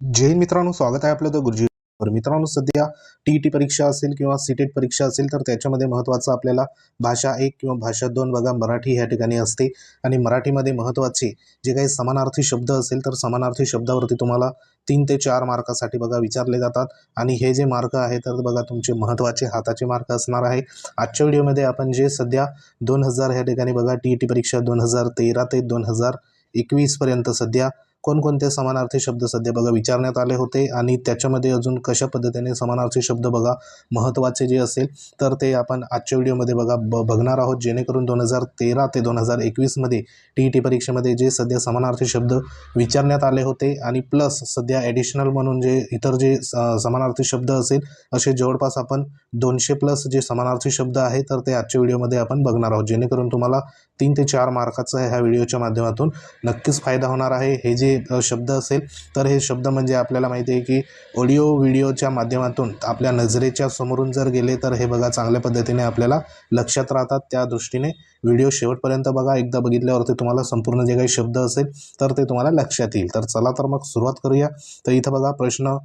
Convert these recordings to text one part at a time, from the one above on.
जय मित्रांनो स्वागत आहे आपलं तर गुरुजी मित्रांनो सध्या टी ई टी परीक्षा असेल किंवा सीटेट परीक्षा असेल तर त्याच्यामध्ये महत्त्वाचं आपल्याला भाषा एक किंवा भाषा दोन बघा मराठी ह्या ठिकाणी असते. आणि मराठीमध्ये महत्त्वाचे जे काही समानार्थी शब्द असेल तर समानार्थी शब्दावरती तुम्हाला तीन ते चार मार्कासाठी बघा विचारले जातात. आणि हे जे मार्क आहे तर बघा तुमचे महत्त्वाचे हाताचे मार्क असणार आहे. आजच्या व्हिडिओमध्ये आपण जे सध्या दोन हजार ह्या ठिकाणी बघा टी ई टी परीक्षा दोन हजार तेरा ते दोन हजार एकवीसपर्यंत सध्या कोणकोणते समानार्थी शब्द सध्या बघा विचारण्यात आले होते आणि त्याच्यामध्ये अजून कशा पद्धतीने समानार्थी शब्द बघा महत्त्वाचे जे असेल तर ते आपण आजच्या व्हिडिओमध्ये बघा ब बघणार आहोत. जेणेकरून दोन हजार तेरा ते दोन हजार एकवीसमध्ये टी ई टी परीक्षेमध्ये जे सध्या समानार्थी शब्द विचारण्यात आले होते आणि प्लस सध्या ॲडिशनल म्हणून जे इतर जे स समानार्थी शब्द असेल असे जवळपास आपण दोनशे प्लस जे समानार्थी शब्द आहे तर ते आजच्या व्हिडिओमध्ये आपण बघणार आहोत. जेणेकरून तुम्हाला तीन ते चार मार्काचा ह्या व्हिडिओच्या माध्यमातून नक्कीच फायदा होणार आहे. हे जे अ, शब्द असेल तर हे शब्द म्हणजे आपल्याला माहिती आहे की ऑडिओ व्हिडिओच्या माध्यमातून आपल्या नजरेच्या समोरून जर गेले तर हे बघा चांगल्या पद्धतीने आपल्याला लक्षात राहतात. त्या दृष्टीने व्हिडिओ शेवटपर्यंत बघा. एकदा बघितल्यावरती तुम्हाला संपूर्ण जे काही शब्द असेल तर ते तुम्हाला लक्षात येईल. तर चला तर मग सुरुवात करूया. तर इथं बघा प्रश्न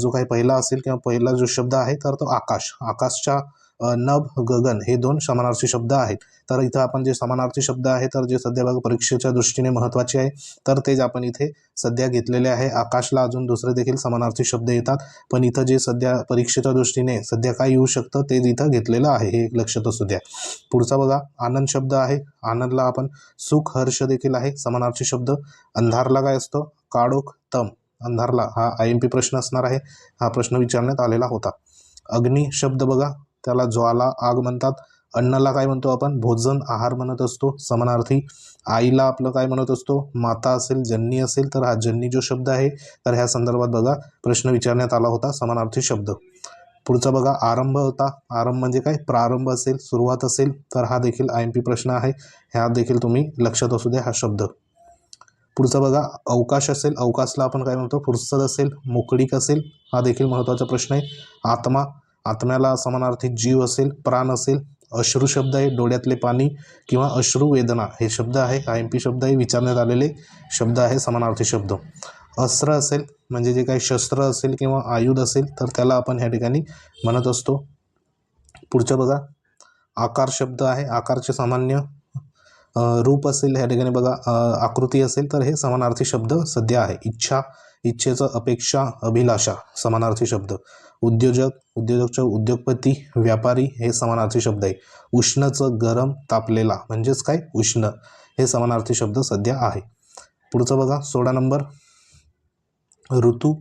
जो काही पहिला असेल किंवा पहिला जो शब्द आहे तर तो आकाश. आकाशच्या नभ गगन हे दोन समानार्थी शब्द आहेत. तर इथं आपण जे समानार्थी शब्द आहे तर जे सध्या बघा परीक्षेच्या दृष्टीने महत्त्वाचे आहे तर तेच आपण इथे सध्या घेतलेले आहे. आकाशला अजून दुसरे देखील समानार्थी शब्द येतात पण इथं जे सध्या परीक्षेच्या दृष्टीने सध्या काय येऊ शकतं ते इथं घेतलेलं आहे. हे एक लक्षात असू द्या. पुढचा बघा आनंद शब्द आहे. आनंदला आपण सुख हर्ष देखील आहे समानार्थी शब्द. अंधारला काय असतो? काळोख तम. अंधारला हा आय एम पी प्रश्न असणार आहे. हा प्रश्न विचारण्यात आलेला होता. अग्नी शब्द बघा. त्याला ज्वाला आग म्हणतात. अन्नाला काय म्हणतो आपण? भोजन आहार म्हणत असतो. समानार्थी आईला आपलं काय म्हणत असतो? माता असेल जन्नी असेल तर हा जन्नी जो शब्द आहे तर ह्या संदर्भात बघा प्रश्न विचारण्यात आला होता समानार्थी शब्द. पुढचा बघा आरंभ होता. आरंभ म्हणजे काय? प्रारंभ असेल सुरुवात असेल तर हा देखील आय एम पी प्रश्न आहे. ह्या देखील तुम्ही लक्षात असू द्या हा शब्द. पुढचा बघा अवकाश असेल अवकाशला आपण काय म्हणतो? फुरसत असेल मोकळीक असेल हा देखील महत्त्वाचा प्रश्न आहे. आत्मा आत्म्याला समानार्थी जीव असेल प्राण असेल अश्रू शब्द आहे डोळ्यातले पाणी किंवा अश्रू वेदना हे शब्द आहे आय एम पी शब्द आहे विचारण्यात आलेले शब्द आहे समानार्थी शब्द. अस्त्र असेल म्हणजे जे काही शस्त्र असेल किंवा आयुध असेल तर त्याला आपण ह्या ठिकाणी म्हणत असतो. पुढचं बघा. आकार शब्द आहे आकारचे सामान्य रूप असेल ह्या ठिकाणी बघा आकृती असेल तर हे समानार्थी शब्द सध्या आहे. इच्छा इच्छेचं अपेक्षा अभिलाषा समानार्थी शब्द. उद्योजक उद्योजकच्या उद्योगपती व्यापारी हे समानार्थी शब्द आहे. उष्णचं गरम तापलेला म्हणजेच काय? उष्ण हे समानार्थी शब्द सध्या आहे. पुढचं बघा सोळा नंबर. ऋतू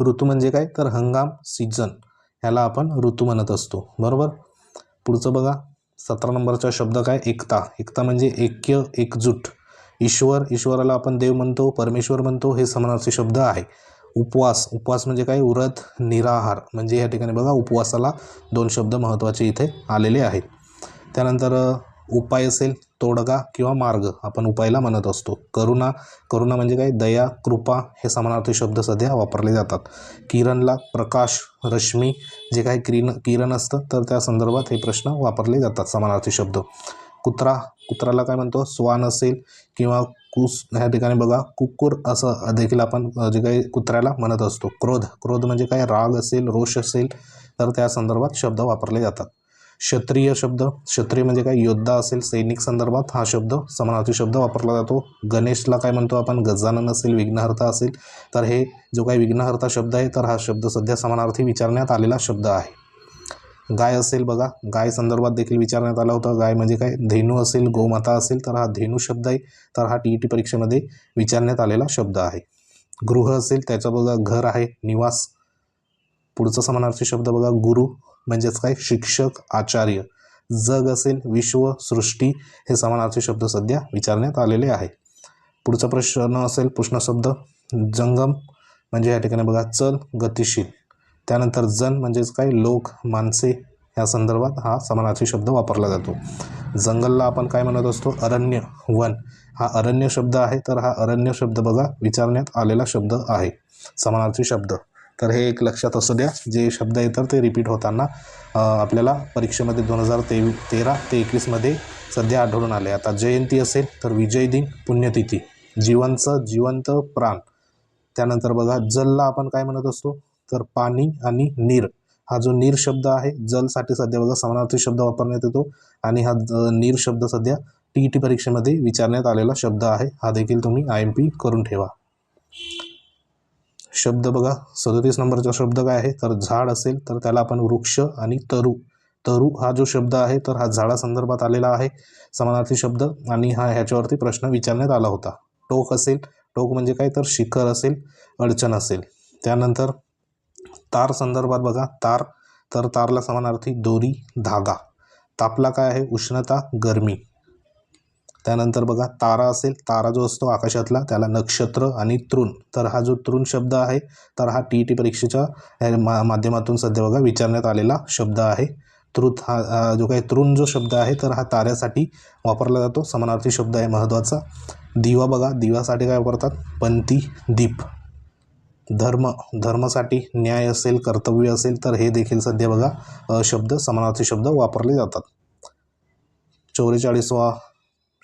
ऋतू म्हणजे काय? तर हंगाम सीझन. ह्याला आपण ऋतू म्हणत असतो. बरोबर? पुढचं बघा सतरा नंबरचा शब्द काय? एकता. एकता म्हणजे ऐक्य एकजूट. ईश्वर ईश्वराला आपण देव म्हणतो परमेश्वर म्हणतो हे समानार्थी शब्द आहे. उपवास उपवास म्हणजे काय? व्रत निराहार. म्हणजे या ठिकाणी बघा उपवासाला दोन शब्द महत्त्वाचे इथे आलेले आहेत. त्यानंतर उपाय असेल तोडगा किंवा मार्ग आपण उपायला म्हणत असतो. करुणा करुणा म्हणजे काय? दया कृपा हे समानार्थी शब्द सध्या वापरले जातात. किरणला प्रकाश रश्मी जे काही किरण किरण असतं तर त्या संदर्भात हे प्रश्न वापरले जातात समानार्थी शब्द. कुत्रा कुत्राला काय म्हणतो? स्वान असेल किंवा कुस ह्या ठिकाणी बघा कुक्कुर असं देखील आपण जे काही कुत्र्याला म्हणत असतो. क्रोध. क्रोध म्हणजे काय? राग असेल रोष असेल तर त्या संदर्भात शब्द वापरले जातात. क्षत्रिय शब्द. क्षत्रिय म्हणजे काय? योद्धा असेल सैनिक संदर्भात हा शब्द समानार्थी शब्द वापरला जातो. गणेशला काय म्हणतो आपण? गजानन असेल विघ्नहर्ता असेल. तर हे जो काही विघ्नहर्ता शब्द आहे तर हा शब्द सध्या समानार्थी विचारण्यात आलेला शब्द आहे. गाय असेल बघा. गाय संदर्भात देखील विचारण्यात आला होता. गाय म्हणजे काय? धेनू असेल गोमाता असेल तर हा धेनू शब्द आहे. तर हा टी ई टी परीक्षेमध्ये विचारण्यात आलेला शब्द आहे. गृह असेल त्याचं बघा घर आहे निवास. पुढचा समानार्थी शब्द बघा गुरु म्हणजेच काय? शिक्षक आचार्य. जग असेल विश्व सृष्टी हे समानार्थी शब्द सध्या विचारण्यात आलेले आहे. पुढचा प्रश्न असेल प्रश्न शब्द जंगम म्हणजे या ठिकाणी बघा चल गतिशील. त्यानंतर जन म्हणजेच काय? लोक माणसे या संदर्भात हा समानार्थी शब्द वापरला जातो. जंगलला आपण काय म्हणत असतो? अरण्य वन. हा अरण्य शब्द आहे तर हा अरण्य शब्द बघा विचारण्यात आलेला शब्द आहे. समानार्थी शब्द. तर हे एक लक्षात असू द्या जे शब्द येतात ते रिपीट होताना आपल्याला परीक्षेमध्ये दोन हजार तेवी तेरा ते एकवीसमध्ये सध्या आढळून आले. आता जयंती असेल तर विजय दिन पुण्यतिथी. जीवनचं जिवंत प्राण. त्यानंतर बघा जलला आपण काय म्हणत असतो? तर पाणी आणि नीर. हा जो नीर शब्द आहे जलसाठी सध्या बघा समानार्थी शब्द वापरण्यात येतो आणि हा नीर शब्द सध्या टी ई टी परीक्षेमध्ये विचारण्यात आलेला शब्द आहे. हा देखील तुम्ही आय एम पी करून ठेवा. शब्द बघा सदतीस नंबरचा शब्द काय आहे? तर झाड असेल तर त्याला आपण वृक्ष आणि तरु. तरु हा जो शब्द आहे तर हा झाडासंदर्भात आलेला आहे. समानार्थी शब्द आणि हा ह्याच्यावरती प्रश्न विचारण्यात आला होता. टोक असेल टोक म्हणजे काय? तर शिखर असेल अडचण असेल. त्यानंतर तार संदर्भात बघा. तार तर तारला समानार्थी दोरी धागा. तापला काय आहे? उष्णता गरमी. त्यानंतर बघा तारा असेल तारा जो असतो आकाशातला त्याला नक्षत्र आणि तृण. तर हा जो तृण शब्द आहे तर हा टी ई टी परीक्षेच्या मा माध्यमातून सध्या बघा विचारण्यात आलेला शब्द आहे. तृत हा जो काही तृण जो शब्द आहे तर हा ताऱ्यासाठी वापरला जातो. समानार्थी शब्द आहे महत्त्वाचा. दिवा बघा दिवासाठी काय वापरतात? पंथी दीप. धर्म धर्मासाठी न्याय असेल कर्तव्य असेल तर हे देखील सध्या बघा शब्द समानार्थी शब्द वापरले जातात. चौवेचाळीसवा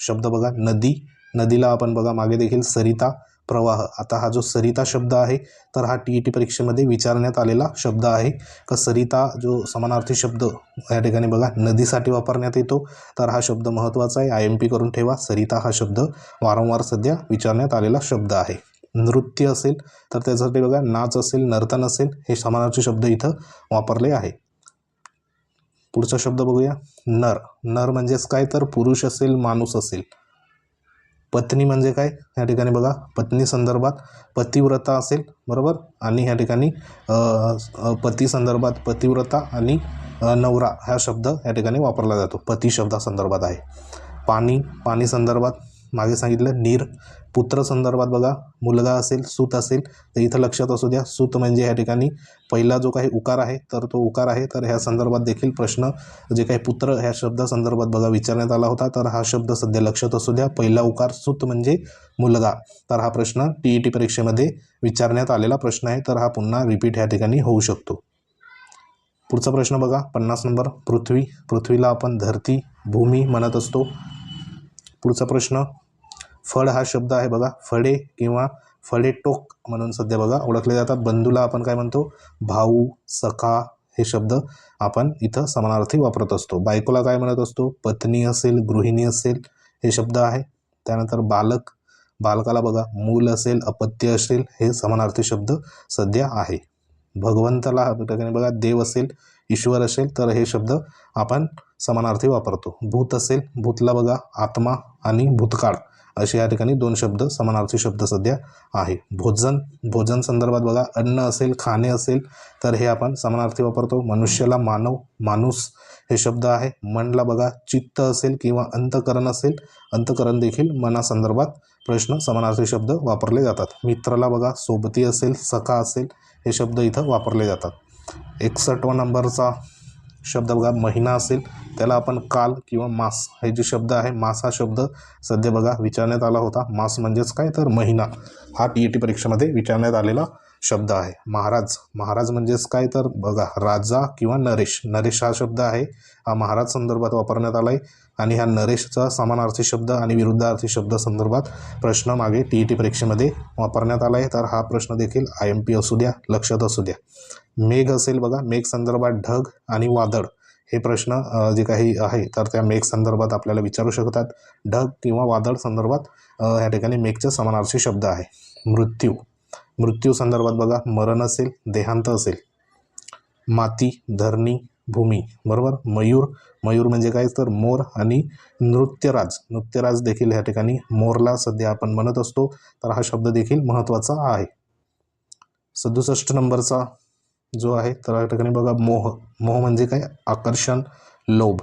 शब्द बघा नदी. नदीला आपण बघा मागे देखील सरिता प्रवाह. आता हा जो सरिता शब्द आहे तर हा टी ई टी परीक्षेमध्ये विचारण्यात आलेला शब्द आहे. का सरिता जो समानार्थी शब्द या ठिकाणी बघा नदीसाठी वापरण्यात येतो तर हा शब्द महत्त्वाचा आहे. आय एम पी करून ठेवा. सरिता हा शब्द वारंवार सध्या विचारण्यात आलेला शब्द आहे. नृत्य असेल तर त्याच्यासाठी बघा नाच असेल नर्तन असेल हे समानार्थी शब्द इथं वापरले आहे. पुढचा शब्द बघूया. नर. नर म्हणजेच काय? तर पुरुष असेल माणूस असेल. पत्नी म्हणजे काय? या ठिकाणी बघा पत्नी संदर्भात पतिव्रता असेल बरोबर? आणि ह्या ठिकाणी पती संदर्भात पतिव्रता आणि नवरा हा शब्द या ठिकाणी वापरला जातो. पती शब्दासंदर्भात आहे. पाणी. पाणी संदर्भात मागे सांगितलं नीर. पुत्र संदर्भात बघा मुलगा असेल सूत असेल तर इथं लक्षात असू द्या सूत म्हणजे ह्या ठिकाणी पहिला जो काही उकार आहे तर तो उकार आहे. तर ह्या संदर्भात देखील प्रश्न जे काही पुत्र ह्या शब्दासंदर्भात बघा विचारण्यात आला होता तर हा शब्द सध्या लक्षात असू द्या. पहिला उकार सूत म्हणजे मुलगा. तर हा प्रश्न टी ई टी परीक्षेमध्ये विचारण्यात आलेला प्रश्न आहे तर हा पुन्हा रिपीट ह्या ठिकाणी होऊ शकतो. पुढचा प्रश्न बघा पन्नास नंबर. पृथ्वी पृथ्वीला आपण धरती भूमी म्हणत असतो. पुढचा प्रश्न फळ हा शब्द आहे बघा फळे किंवा फळे टोक म्हणून सध्या बघा ओळखले जातात. बंधूला आपण काय म्हणतो? भाऊ सखा हे शब्द आपण इथं समानार्थी वापरत असतो. बायकोला काय म्हणत असतो? पत्नी असेल गृहिणी असेल हे शब्द आहे. त्यानंतर बालक बालकाला बघा मूल असेल अपत्य असेल हे समानार्थी शब्द सध्या आहे. भगवंताला हा ठिकाणी बघा देव असेल ईश्वर असेल तर हे शब्द आपण समानार्थी वापरतो. भूत असेल भूतला बघा आत्मा आणि भूतकाळ. असे या ठिकाणी दोन शब्द समानार्थी शब्द सध्या आहे. भोजन भोजन संदर्भात बघा अन्न असेल खाणे असेल तर हे आपण समानार्थी वापरतो. मनुष्याला मानव माणूस हे शब्द आहे. मनला बघा चित्त असेल किंवा अंतकरण असेल अंतकरण देखील मनासंदर्भात प्रश्न समानार्थी शब्द वापरले जातात. मित्राला बघा सोबती असेल सखा असेल हे शब्द इथं वापरले जातात. एकसष्टवा नंबरचा शब्द बघा महिना असेल त्याला आपण काल किंवा मास हे जे शब्द आहे मास हा शब्द सध्या बघा विचारण्यात आला होता. मास म्हणजेच काय? तर महिना. हा टी ई टी परीक्षेमध्ये विचारण्यात आलेला शब्द आहे. महाराज. महाराज म्हणजेच काय तर बघा राजा किंवा नरेश. नरेश हा शब्द आहे. हा महाराज संदर्भात वापरण्यात आला आहे आणि ह्या नरेशचा समानार्थी शब्द आणि विरुद्धार्थी शब्द संदर्भात प्रश्न मागे टी ई टी परीक्षेमध्ये वापरण्यात आला आहे तर हा प्रश्न देखील आय एम पी असू द्या लक्षात असू द्या. मेघ असेल बघा मेघ संदर्भात ढग आणि वादळ हे प्रश्न जे काही आहे तर त्या मेघ संदर्भात आपल्याला विचारू शकतात. ढग किंवा वादळ संदर्भात ह्या ठिकाणी मेघचा समानार्थी शब्द आहे. मृत्यू. मृत्यू संदर्भात बघा मरण असेल देहांत असेल. माती धरणी भूमी बरोबर? मयूर. मयूर म्हणजे काय? तर मोर आणि नृत्यराज. नृत्यराज देखील ह्या ठिकाणी मोरला सध्या आपण म्हणत असतो. तर हा शब्द देखील महत्त्वाचा आहे. सदुसष्ट नंबरचा जो आहे तर या ठिकाणी बघा मोह. मोह म्हणजे काय? आकर्षण लोभ.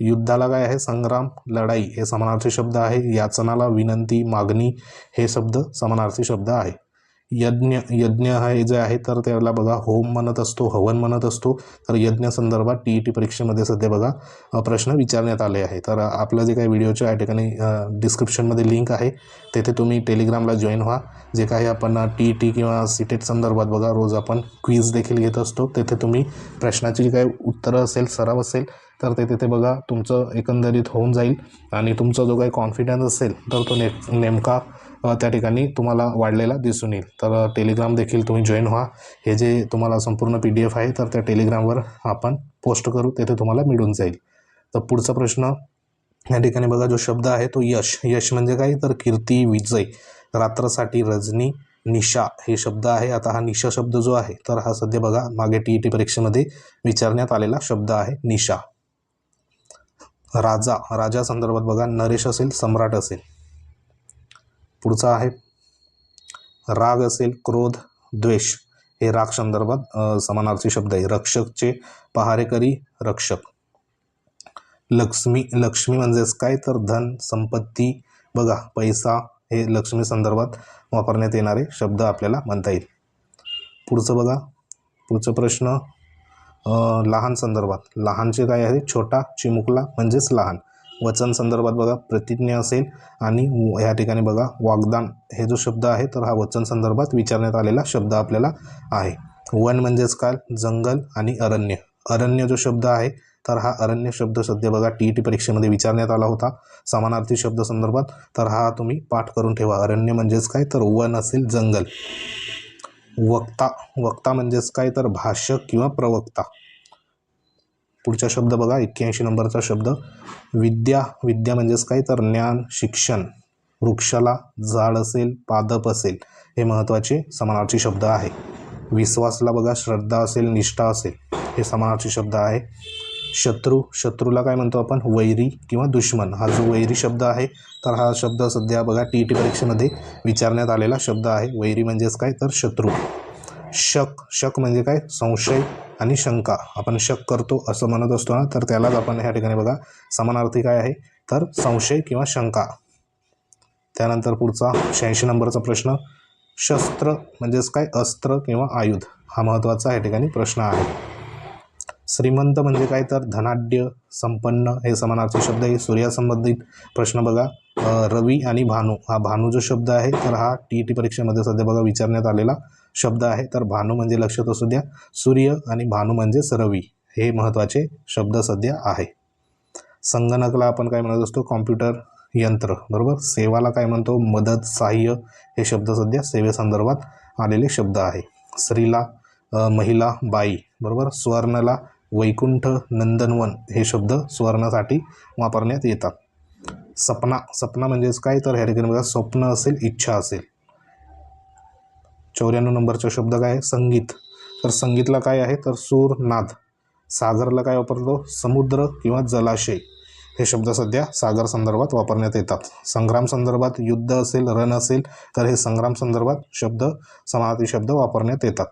युद्धाला काय आहे? संग्राम लढाई. हे समानार्थी शब्द आहे. याचनाला विनंती मागणी हे शब्द समानार्थी शब्द आहे. यज्ञ यज्ञ हे जे आहे तर त्याला बघा होम म्हणत असतो हवन म्हणत असतो. तर यज्ञ संदर्भात टी ई टी परीक्षेमध्ये सध्या बघा प्रश्न विचारण्यात आले आहे तर आपलं जे काही व्हिडिओचे या ठिकाणी डिस्क्रिप्शनमध्ये लिंक आहे तेथे तुम्ही टेलिग्रामला जॉईन व्हा. जे काही आपण टी ई टी किंवा सीटेट संदर्भात बघा रोज आपण क्वीज देखील घेत असतो. तेथे तुम्ही प्रश्नाची जी काही उत्तरं असेल सराव असेल तर ते तिथे बघा तुमचं एकंदरीत होऊन जाईल. आणि तुमचा जो काही कॉन्फिडन्स असेल तर तो ने नेमका त्या ठिकाणी तुम्हाला वाढलेला दिसून येईल. तर टेलिग्राम देखील तुम्ही जॉईन व्हा. हे जे तुम्हाला संपूर्ण पी डी एफ आहे तर त्या टेलिग्रामवर आपण पोस्ट करू. तेथे तुम्हाला मिळून जाईल. तर पुढचा प्रश्न या ठिकाणी बघा जो शब्द आहे तो यश. यश म्हणजे काय? तर कीर्ती विजय. रात्रसाठी रजनी निशा हे शब्द आहे. आता हा निशा शब्द जो आहे तर हा सध्या बघा मागे टी ई टी परीक्षेमध्ये विचारण्यात आलेला शब्द आहे निशा. राजा. राजा संदर्भात बघा नरेश असेल सम्राट असेल. पुढचा आहे. राग असेल क्रोध द्वेष हे राग संदर्भात समानार्थी शब्द आहे. रक्षकचे पहारेकरी रक्षक. लक्ष्मी लक्ष्मी म्हणजेच काय? तर धन संपत्ती. बघा पैसा हे लक्ष्मी संदर्भात वापरण्यात येणारे शब्द आपल्याला म्हणता येईल. पुढचं बघा. पुढचा प्रश्न लहान संदर्भात. लहानचे काय आहे? छोटा चिमुकला म्हणजेच लहान. वचन संदर्भात बघा प्रतिज्ञा असेल आणि व- ठिकाणी बघा वागदान हे जो शब्द आहे तर हा वचन संदर्भात विचारण्यात आलेला शब्द आपल्याला आहे. वन म्हणजेच काय? जंगल आणि अरण्य. अरण्य जो शब्द आहे तर हा अरण्य शब्द सध्या बघा टी ई टी परीक्षेमध्ये विचारण्यात आला होता. समानार्थी शब्द संदर्भात तर हा तुम्ही पाठ करून ठेवा. अरण्य म्हणजेच काय? तर वन असेल जंगल. वक्ता. वक्ता म्हणजेच काय? तर भाषक किंवा प्रवक्ता. पुढचा शब्द बघा एक्क्याऐंशी नंबरचा शब्द. विद्या विद्या म्हणजेच काय? तर ज्ञान शिक्षण. वृक्षाला झाड असेल पादप असेल हे महत्त्वाचे समानार्थी शब्द आहे. विश्वासला बघा श्रद्धा असेल निष्ठा असेल हे समानार्थी शब्द आहे. शत्रू शत्रूला काय म्हणतो आपण? वैरी किंवा दुश्मन. हा जो वैरी शब्द आहे तर हा शब्द सध्या बघा टी ई टी परीक्षेमध्ये विचारण्यात आलेला शब्द आहे. वैरी म्हणजेच काय? तर शत्रू. शक. शक म्हणजे काय? संशय आणि शंका. आपण शक करतो असं म्हणत असतो ना तर त्यालाच आपण ह्या ठिकाणी बघा समानार्थी काय आहे? तर संशय किंवा शंका. त्यानंतर पुढचा शहाऐंशी नंबरचा प्रश्न शस्त्र म्हणजेच काय? अस्त्र किंवा आयुध. हा महत्त्वाचा या ठिकाणी प्रश्न आहे. श्रीमंत म्हणजे काय? तर धनाढ्य संपन्न हे समानार्थी शब्द हे सूर्यासंबंधित प्रश्न बघा. रवी आणि भानू. हा भानू जो शब्द आहे तर हा टी ई टी परीक्षेमध्ये सध्या बघा विचारण्यात आलेला शब्द आहे. तर भानू म्हणजे लक्षात असू द्या सूर्य आणि भानू म्हणजेच रवी. हे महत्त्वाचे शब्द सध्या आहे. संगणकला आपण काय म्हणत असतो? कॉम्प्युटर यंत्र. बरोबर? सेवाला काय म्हणतो? मदत सहाय्य हे शब्द सध्या सेवेसंदर्भात आलेले शब्द आहे. स्त्रीला महिला बाई. बरोबर? स्वर्णला वैकुंठ नंदनवन हे शब्द स्वर्णासाठी वापरण्यात येतात. सपना सपना म्हणजेच काय? तर ह्या ठिकाणी बघा स्वप्न असेल इच्छा असेल. चौऱ्याण्णव नंबरचा शब्द काय आहे? संगीत. तर संगीतला काय आहे? तर सूर नाद. सागरला काय वापरतो? समुद्र किंवा जलाशय. हे शब्द सध्या सागर संदर्भात वापरण्यात येतात. संग्राम संदर्भात युद्ध असेल रण असेल तर हे संग्राम संदर्भात शब्द समानार्थी शब्द वापरण्यात येतात.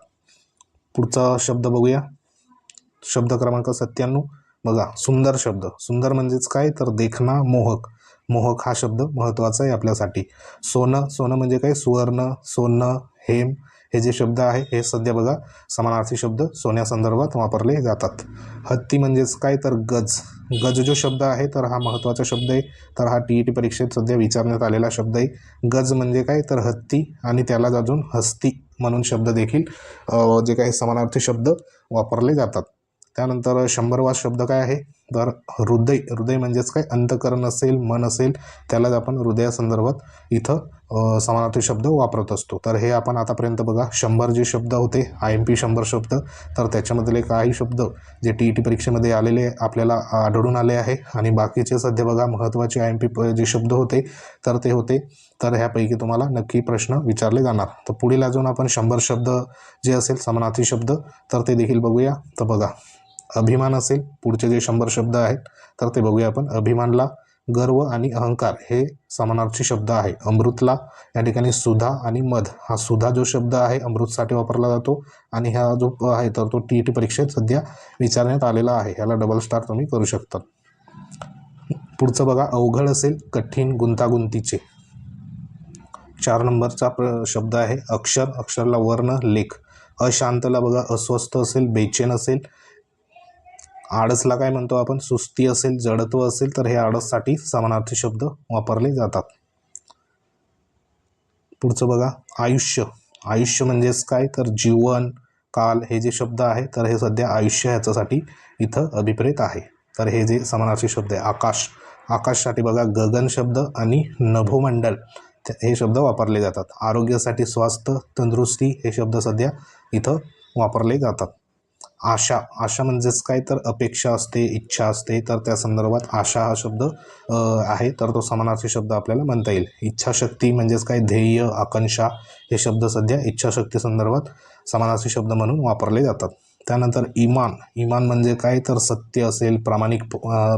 पुढचा शब्द बघूया. शब्द क्रमांक सत्त्याण्णव. बघा सुंदर शब्द. सुंदर म्हणजेच काय? तर देखणा मोहक. मोहक हा शब्द महत्त्वाचा आहे आपल्यासाठी. सोनं सोनं म्हणजे काय? सुवर्ण सोनं हेम हे जे शब्द आहे हे सध्या बघा समानार्थी शब्द सोन्यासंदर्भात वापरले जातात. हत्ती म्हणजेच काय? तर गज. गज जो शब्द आहे तर हा महत्त्वाचा शब्द आहे. तर हा टी ई टी परीक्षेत सध्या विचारण्यात आलेला शब्द आहे. गज म्हणजे काय? तर हत्ती आणि त्यालाच अजून हस्ती म्हणून शब्द देखील जे काही समानार्थी शब्द वापरले जातात. त्यानंतर शंभरवा शब्द काय आहे? तर हृदय. हृदय म्हणजेच काय? अंतकरण असेल मन असेल त्यालाच आपण हृदयासंदर्भात इथं समानार्थी शब्द वापरत असतो. तर हे आपण आतापर्यंत बघा. शंभर जे शब्द होते आय एम पी शंभर शब्द तर त्याच्यामधले काही शब्द जे टी ई टी परीक्षेमध्ये आलेले आपल्याला आढळून आले आहे. आणि बाकीचे सध्या बघा महत्त्वाचे आय एम पी जे शब्द होते तर ते होते. तर ह्यापैकी तुम्हाला नक्की प्रश्न विचारले जाणार. तर पुढील अजून आपण शंभर शब्द जे असेल समानार्थी शब्द तर ते देखील बघूया. तर बघा. अभिमान असेल पुढचे जे शंभर शब्द आहेत तर ते बघूया आपण. अभिमानला गर्व आणि अहंकार हे समानार्थी शब्द आहे. अमृतला या ठिकाणी सुधा आणि मध. हा सुधा जो शब्द आहे अमृतसाठी वापरला जातो. आणि हा जो आहे तर तो टी ई टी परीक्षेत सध्या विचारण्यात आलेला आहे. ह्याला डबल स्टार तुम्ही करू शकता. पुढचं बघा. अवघड असेल कठीण गुंतागुंतीचे. चार नंबरचा प्र शब्द आहे अक्षर. अक्षरला वर्ण लेख. अशांतला बघा. अस्वस्थ असेल बेचैन असेल. आळसला काय म्हणतो आपण? सुस्ती असेल जडत्व असेल तर हे आळससाठी समानार्थी शब्द वापरले जातात. पुढचं बघा. आयुष्य. आयुष्य म्हणजेच काय? तर जीवन काल हे जे शब्द आहे तर हे सध्या आयुष्य ह्याच्यासाठी इथं अभिप्रेत आहे. तर हे जे समानार्थी शब्द आहे आकाश. आकाशसाठी बघा गगन शब्द आणि नभोमंडल हे शब्द वापरले जातात. आरोग्यासाठी स्वास्थ्य तंदुरुस्ती हे शब्द सध्या इथं वापरले जातात. आशा आशा म्हणजेच काय? तर अपेक्षा असते इच्छा असते. तर त्या संदर्भात आशा हा शब्द आहे. तर तो समानार्थी शब्द आपल्याला म्हणता येईल. इच्छाशक्ती म्हणजेच काय? ध्येय आकांक्षा हे शब्द सध्या इच्छाशक्ती संदर्भात समानार्थी शब्द म्हणून वापरले जातात. त्यानंतर इमान इमान म्हणजे काय? तर सत्य असेल प्रामाणिक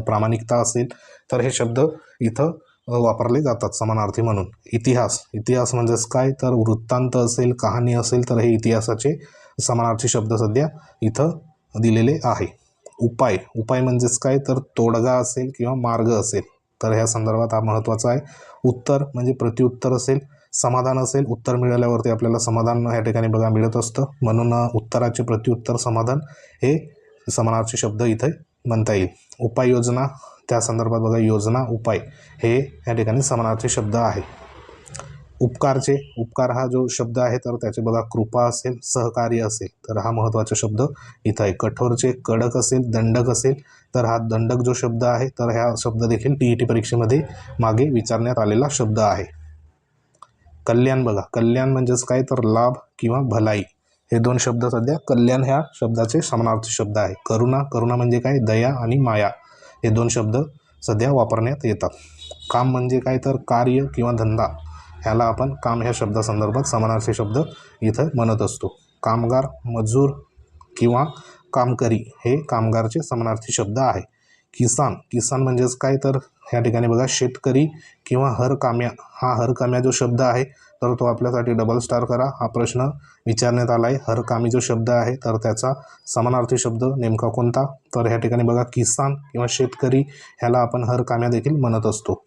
प्रामाणिकता असेल तर हे शब्द इथं वापरले जातात समानार्थी म्हणून. इतिहास इतिहास म्हणजेच काय? तर वृत्तांत असेल कहाणी असेल तर हे इतिहासाचे समानार्थी शब्द सध्या इथं दिलेले आहे. उपाय. उपाय म्हणजेच काय? तर तोडगा असेल किंवा मार्ग असेल. तर ह्या संदर्भात हा महत्त्वाचा आहे. उत्तर म्हणजे प्रत्युत्तर असेल समाधान असेल. उत्तर मिळाल्यावरती आपल्याला समाधान ह्या ठिकाणी बघा मिळत असतं. म्हणून उत्तराचे प्रत्युत्तर समाधान हे समानार्थी शब्द इथे म्हणता येईल. उपाययोजना. त्या संदर्भात बघा योजना उपाय हे या ठिकाणी समानार्थी शब्द आहे. उपकारचे. उपकार हा जो शब्द आहे तर त्याचे बघा कृपा असेल सहकार्य असेल तर हा महत्त्वाचा शब्द. इथं आहे कठोरचे कडक असेल दंडक असेल तर हा दंडक जो शब्द आहे तर ह्या शब्द देखील टी ई टी परीक्षेमध्ये मागे विचारण्यात आलेला शब्द आहे. कल्याण बघा. कल्याण म्हणजेच काय? तर लाभ किंवा भलाई. हे दोन शब्द सध्या कल्याण ह्या शब्दाचे समानार्थी शब्द आहे. करुणा. करुणा म्हणजे काय? दया आणि माया. हे दोन शब्द सध्या वापरण्यात येतात. काम म्हणजे काय? तर कार्य किंवा धंदा. ह्याला आपण काम ह्या शब्दासंदर्भात समानार्थी शब्द इथं म्हणत असतो. कामगार मजूर किंवा कामकरी हे कामगारचे समानार्थी शब्द आहे. किसान किसान म्हणजेच काय? तर ह्या ठिकाणी बघा शेतकरी किंवा हरकाम्या हा हरकाम्या जो शब्द आहे तर तो आपल्यासाठी डबल स्टार करा. हा प्रश्न विचारण्यात आला आहे हरकामी जो शब्द आहे तर त्याचा समानार्थी शब्द नेमका कोणता? तर ह्या ठिकाणी बघा किसान किंवा शेतकरी ह्याला आपण हरकाम्या देखील म्हणत असतो.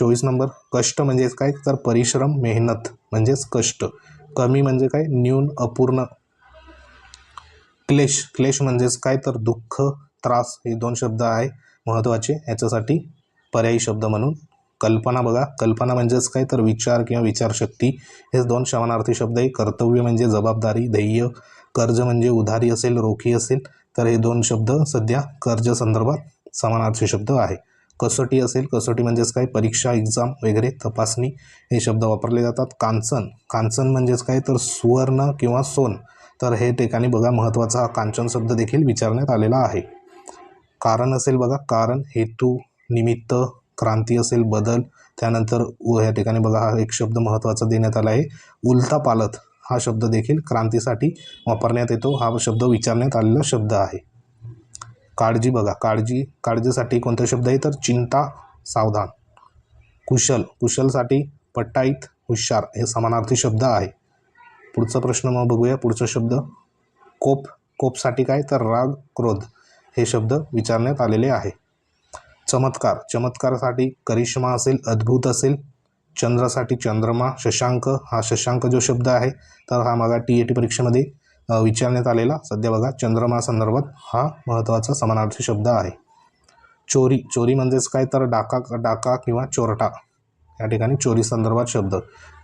चोवीस नंबर कष्ट म्हणजेच काय? तर परिश्रम मेहनत म्हणजेच कष्ट. कमी म्हणजे काय? न्यून अपूर्ण. क्लेश क्लेश म्हणजेच काय? तर दुःख त्रास हे दोन शब्द आहे महत्त्वाचे याच्यासाठी पर्यायी शब्द म्हणून कल्पना बघा. कल्पना म्हणजेच काय? तर विचार किंवा विचारशक्ती. हे दोन समानार्थी शब्द आहे. कर्तव्य म्हणजे जबाबदारी ध्येय. कर्ज म्हणजे उधारी असेल रोखी असेल. तर हे दोन शब्द सध्या कर्ज संदर्भात समानार्थी शब्द आहे. कसोटी असेल कसोटी म्हणजेच काय? परीक्षा एक्झाम वगैरे तपासणी हे शब्द वापरले जातात. कांचन कांचन म्हणजेच काय? तर सुवर्ण किंवा सोन. तर हे ठिकाणी बघा महत्त्वाचा हा कांचन शब्द देखील विचारण्यात आलेला आहे. कारण असेल बघा कारण हेतू निमित्त क्रांती असेल बदल. त्यानंतर या ठिकाणी बघा हा एक शब्द महत्त्वाचा देण्यात आला आहे. उलता पालत हा शब्द देखील क्रांतीसाठी वापरण्यात येतो. हा शब्द विचारण्यात आलेला शब्द आहे. काळजी बघा. काळजी काळजीसाठी कोणता शब्द आहे? तर चिंता सावधान. कुशल कुशलसाठी पट्टाईत हुशार हे समानार्थी शब्द आहे. पुढचा प्रश्न मग बघूया. पुढचा शब्द कोप कोपसाठी काय? तर राग क्रोध हे शब्द विचारण्यात आलेले आहे. चमत्कार चमत्कारासाठी करिश्मा असेल अद्भुत असेल. चंद्रासाठी चंद्रमा शशांक हा शशांक जो शब्द आहे तर हा मागा टी ए टी परीक्षेमध्ये विचारण्यात आलेला. सध्या बघा चंद्रमा संदर्भात हा महत्त्वाचा समानार्थी शब्द आहे. चोरी चोरी म्हणजेच काय? तर डाका डाका किंवा चोरटा. या ठिकाणी चोरी संदर्भात शब्द.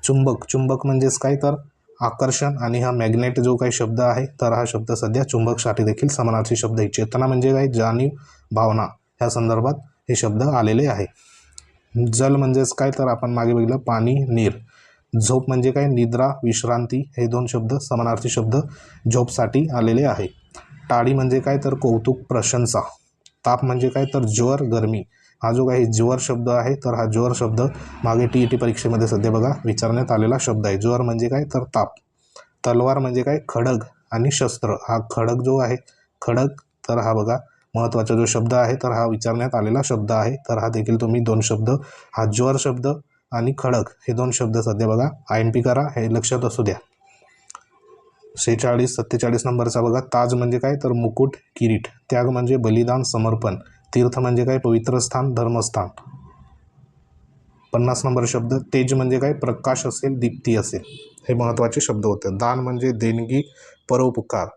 चुंबक चुंबक म्हणजेच काय? तर आकर्षण आणि हा मॅग्नेट जो काही शब्द आहे तर हा शब्द सध्या चुंबकसाठी देखील समानार्थी शब्द आहे. चेतना म्हणजे काय? जाणीव भावना. ह्या संदर्भात हे शब्द आलेले आहे. जल म्हणजेच काय? तर आपण मागे बघितलं पाणी नीर. झोप म्हणजे काय? निद्रा विश्रांती हे दोन शब्द समानार्थी शब्द झोपसाठी आलेले आहे. टाळी म्हणजे काय? तर कौतुक प्रशंसा. ताप म्हणजे काय? तर ज्वर गरमी. हा जो काही ज्वर शब्द आहे तर हा ज्वर शब्द मागे टी ई टी परीक्षेमध्ये सध्या बघा विचारण्यात आलेला शब्द आहे. ज्वर म्हणजे काय? तर ताप. तलवार म्हणजे काय? खडग आणि शस्त्र. हा खडग जो आहे खडग तर हा बघा महत्त्वाचा जो शब्द आहे तर हा विचारण्यात आलेला शब्द आहे. तर हा देखील तुम्ही दोन शब्द हा ज्वर शब्द आणि खडक हे दोन शब्द सध्या बघा. आय एम पी करा हे लक्षात असू द्या. शेहेचाळीस सत्तेचाळीस नंबरचा बघा. ताज म्हणजे काय? तर मुकुट किरीट. त्याग म्हणजे बलिदान समर्पण. तीर्थ म्हणजे काय? पवित्र स्थान धर्मस्थान. पन्नास नंबर शब्द. तेज म्हणजे काय? प्रकाश असेल दीप्ती असेल. हे महत्त्वाचे शब्द होते. दान म्हणजे देणगी परोपकार.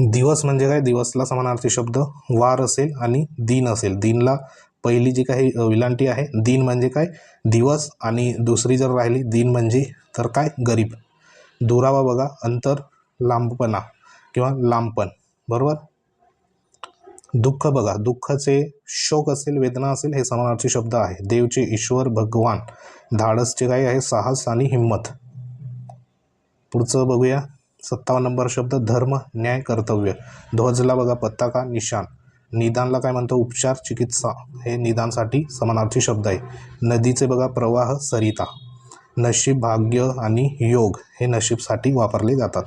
दिवस म्हणजे काय? दिवसला समानार्थी शब्द. वार असेल आणि दिन असेल. दिनला पहिली जी काही विलांटी आहे दिन म्हणजे काय? दिवस आणि दुसरी जर राहिली दिन म्हणजे तर काय? गरीब. दुरावा बघा अंतर लांबपणा किंवा लांबपण. बरोबर? दुःख बघा दुःखाचे शोक असेल वेदना असेल हे समानार्थी शब्द आहे. देवचे ईश्वर भगवान. धाडसचे काय आहे साहस आणि हिंमत. पुढचं बघूया. सत्तावन्न नंबर शब्द धर्म न्याय कर्तव्य. ध्वजला बघा पताका निशान निदानला काय म्हणतो? उपचार चिकित्सा हे निदानसाठी समानार्थी शब्द आहे. नदीचे बघा प्रवाह सरिता. नशीब भाग्य आणि योग हे नशीबसाठी वापरले जातात.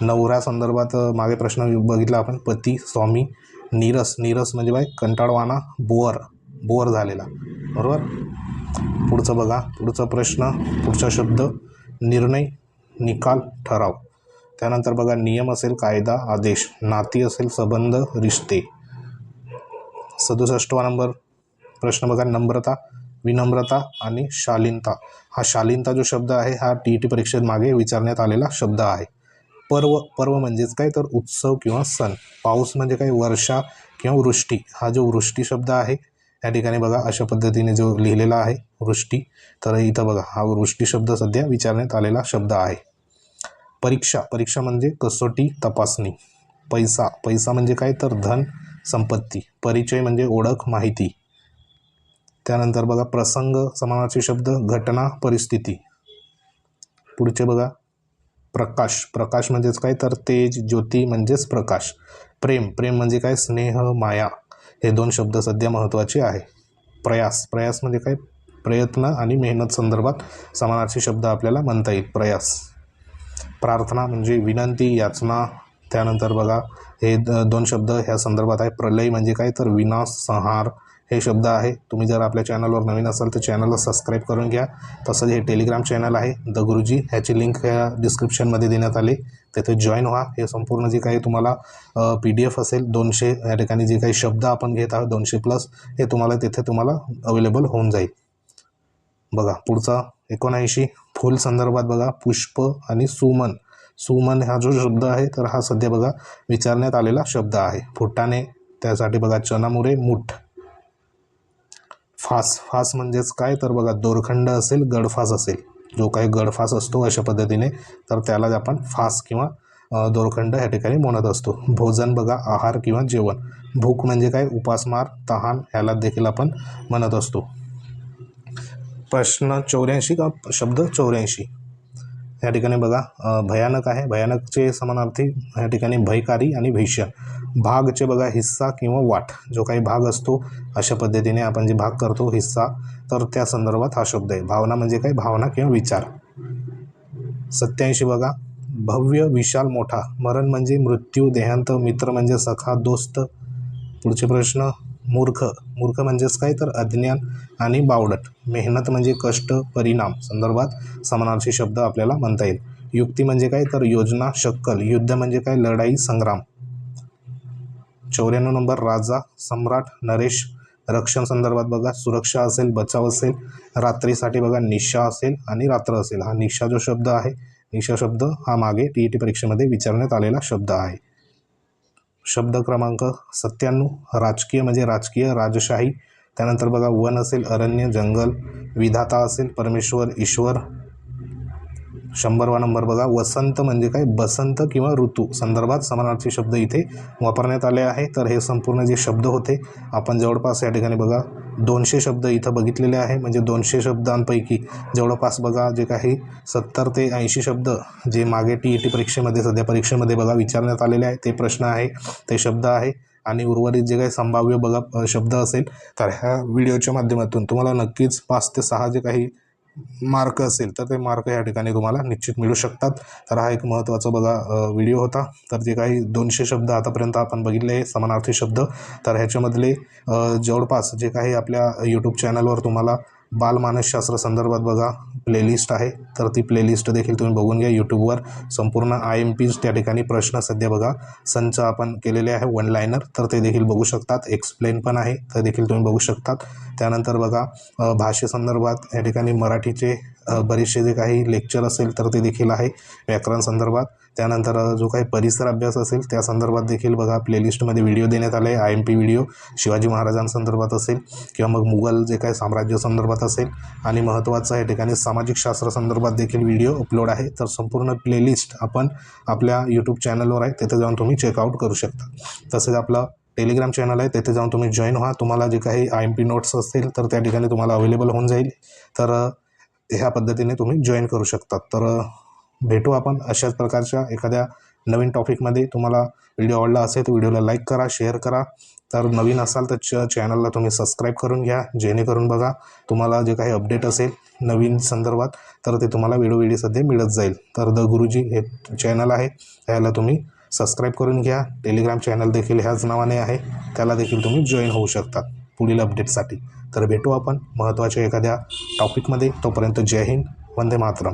नवऱ्या संदर्भात मागे प्रश्न बघितला आपण. पती स्वामी नीरस. नीरस म्हणजे बाय कंटाळवाना बोअर. बोअर झालेला. बरोबर? पुढचं बघा. पुढचा प्रश्न पुढचा शब्द निर्णय निकाल ठराव. त्यानंतर बघा नियम असेल कायदा आदेश. नाती असेल संबंध रिश्ते. सदुसष्टवा नंबर प्रश्न बघा नम्रता विनम्रता आणि शालीनता. हा शालीनता जो शब्द आहे हा टी ई टी परीक्षेत मागे विचारण्यात आलेला शब्द आहे. पर्व पर्व म्हणजेच काय? तर उत्सव किंवा सण. पाऊस म्हणजे काय? वर्षा किंवा वृष्टी. हा जो वृष्टी शब्द आहे या ठिकाणी बघा अशा पद्धतीने जो लिहिलेला आहे वृष्टी तर इथं बघा हा वृष्टी शब्द सध्या विचारण्यात आलेला शब्द आहे. परीक्षा. परीक्षा म्हणजे कसोटी तपासणी. पैसा. पैसा म्हणजे काय? तर धन. संपत्ती परिचय म्हणजे ओळख माहिती. त्यानंतर बघा प्रसंग समानार्थी शब्द घटना परिस्थिती. पुढचे बघा प्रकाश. प्रकाश म्हणजेच काय? तर तेज ज्योती म्हणजेच प्रकाश. प्रेम. प्रेम म्हणजे काय? स्नेह माया. हे दोन शब्द सध्या महत्त्वाचे आहे. प्रयास. प्रयास म्हणजे काय? प्रयत्न आणि मेहनत संदर्भात समानार्थी शब्द आपल्याला म्हणता येईल. प्रयास. प्रार्थना म्हणजे विनंती याचना त्यानंतर बघा हे द- दोन शब्द ह्या संदर्भात आहे. प्रलय म्हणजे काय? तर विनाश संहार हे शब्द आहे. तुम्ही जर आपल्या चॅनलवर नवीन असाल तर चॅनलला सबस्क्राईब करून घ्या. तसंच हे टेलिग्राम चॅनल आहे. द गुरुजी ह्याची लिंक ह्या डिस्क्रिप्शनमध्ये देण्यात आली. तेथे जॉईन व्हा. हे संपूर्ण जे काही तुम्हाला पी डी एफ असेल दोनशे या ठिकाणी जे काही शब्द आपण घेत आहोत दोनशे प्लस हे तुम्हाला तिथे तुम्हाला अवेलेबल होऊन जाईल. बघा पुढचा एकोणऐंशी. फुल संदर्भात बघा पुष्प आणि सुमन. सुमन हा जो शब्द आहे तर हा सध्या बघा विचारण्यात आलेला शब्द आहे. फुटाणे त्यासाठी बघा चनामुरे मुठ. फास. फास म्हणजेच काय? तर बघा दोरखंड असेल गडफास असेल. जो काही गडफास असतो अशा पद्धतीने तर त्याला आपण फास किंवा दोरखंड ह्या ठिकाणी म्हणत असतो. भोजन बघा आहार किंवा जेवण. भूक म्हणजे काय? उपासमार तहान ह्याला देखील आपण म्हणत असतो. प्रश्न चौऱ्याऐंशी का? शब्द चौऱ्याऐंशी. या ठिकाणी बघा भयानक आहे. भयानकचे समानार्थी या ठिकाणी भयकारी आणि भीषण भागचे बघा हिस्सा किंवा वाट. जो काही भाग असतो अशा पद्धतीने आपण जे भाग करतो हिस्सा तर त्या संदर्भात हा शब्द आहे. भावना म्हणजे काय? भावना किंवा विचार. सत्याऐंशी बघा भव्य विशाल मोठा. मरण म्हणजे मृत्यू देहांत मित्र म्हणजे सखा दोस्त. पुढचे प्रश्न मूर्ख. मूर्ख म्हणजेच काय? तर अज्ञान आणि बावडट. मेहनत म्हणजे कष्ट परिणाम संदर्भात समानार्थी शब्द आपल्याला म्हणता येईल. युक्ती म्हणजे काय? तर योजना शक्कल. युद्ध म्हणजे काय? लढाई संग्राम. चौऱ्याण्णव नंबर राजा सम्राट नरेश. रक्षण संदर्भात बघा सुरक्षा असेल बचाव असेल रात्रीसाठी बघा निशा असेल आणि रात्र असेल. हा निशा जो शब्द आहे निशा शब्द हा मागे टी ई टी परीक्षेमध्ये विचारण्यात आलेला शब्द आहे. शब्द क्रमांक सत्त्याण्णव राजकीय म्हणजे राजकीय राजशाही. त्यानंतर बघा वन असेल अरण्य जंगल. विधाता असेल परमेश्वर ईश्वर. शंभरवा नंबर बघा. वसंत म्हणजे काय? बसंत किंवा ऋतू. संदर्भात समानार्थी शब्द इथे वापरण्यात आले आहे. तर हे संपूर्ण जे शब्द होते आपण जवळपास या ठिकाणी बघा दोनशे शब्द इथं बघितलेले आहे. म्हणजे दोनशे शब्दांपैकी जवळपास बघा जे काही सत्तर ते ऐंशी शब्द जे मागे टी ई टी परीक्षेमध्ये सध्या परीक्षेमध्ये बघा विचारण्यात आलेले आहे. ते प्रश्न आहे ते शब्द आहे. आणि उर्वरित जे काही संभाव्य बघा शब्द असेल तर ह्या व्हिडिओच्या माध्यमातून तुम्हाला नक्कीच पाच ते सहा जे काही मार्क असेल तर ते मार्क या ठिकाणी तुम्हाला निश्चित मिळू शकतात. तर हा एक महत्त्वाचा बघा व्हिडिओ होता. तर जे काही दोनशे शब्द आतापर्यंत आपण बघितले आहे समानार्थी शब्द तर ह्याच्यामधले जवळपास जे काही आपल्या यूट्यूब चॅनलवर तुम्हाला बालमानसशास्त्र संदर्भात बघा प्लेलिस्ट आहे. तर ती प्लेलिस्ट देखील तुम्ही बघून घ्या यूट्यूबवर संपूर्ण आय एम पीज त्या ठिकाणी प्रश्न सध्या बघा संच आपण केलेले आहे वन लायनर तर ते देखील बघू शकतात. एक्सप्लेन पण आहे तर देखील तुम्ही बघू शकतात. त्यानंतर बघा भाषेसंदर्भात या ठिकाणी मराठीचे बरेचसे जे काही लेक्चर असेल तर ते देखील आहे. व्याकरण संदर्भात. त्यानंतर जो काही परिसर अभ्यास असेल त्या संदर्भात देखील बघा प्लेलिस्टमध्ये व्हिडिओ देण्यात आले I M P video Shivaji महाराजांसंदर्भात असेल किंवा मग मुघल जे काही साम्राज्य संदर्भात असेल आणि महत्त्वाचं या ठिकाणी सामाजिक शास्त्र संदर्भात देखील व्हिडिओ अपलोड आहे. तर संपूर्ण प्लेलिस्ट आपण आपल्या यूट्यूब चॅनलवर आहे तिथे जाऊन तुम्ही चेकआउट करू शकता. तसेच आपलं टेलिग्राम चॅनल आहे तिथे जाऊन तुम्ही जॉईन व्हा. तुम्हाला जे काही आय एम पी नोट्स असतील तर त्या ठिकाणी तुम्हाला अवेलेबल होऊन जाईल. तर ह्या पद्धतीने तुम्ही जॉईन करू शकतात तर भेटू आपण अशाच प्रकारच्या एखाद्या नवीन टॉपिकमध्ये तुम्हाला व्हिडिओ आवडला असेल तर व्हिडिओला लाईक करा शेअर करा. तर नवीन असाल तर च चॅनलला तुम्ही सबस्क्राईब करून घ्या. जेणेकरून बघा तुम्हाला जे काही अपडेट असेल नवीन संदर्भात तर ते तुम्हाला वेळोवेळी सध्या मिळत जाईल. तर द गुरुजी हे चॅनल आहे. ह्याला तुम्ही सबस्क्राईब करून घ्या. टेलिग्राम चॅनल देखील ह्याच नावाने आहे. त्याला देखील तुम्ही जॉईन होऊ शकता पुढील अपडेटसाठी तर भेटू आपण महत्त्वाच्या एखाद्या टॉपिकमध्ये तोपर्यंत जय हिंद. वंदे मातरम.